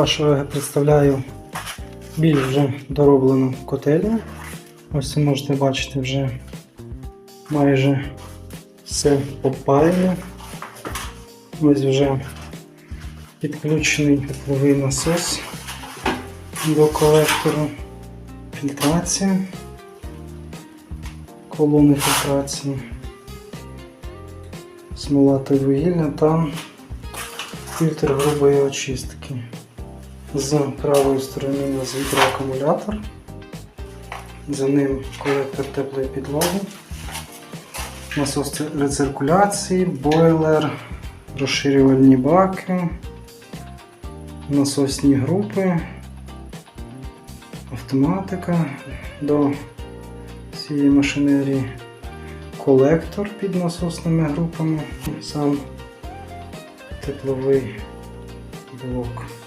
Я представляю більш вже дороблену котельню. Ось ви можете бачити вже майже все попаяне. Ось вже підключений тепловий насос до колектору фільтрація, колони фільтрації, смолати вугілля та фільтр грубої очистки. З правої сторони у нас вітроакумулятор, за ним колектор теплої підлоги, насос рециркуляції, бойлер, розширювальні баки, насосні групи, автоматика. До цієї машинерії, колектор під насосними групами, сам тепловий блок.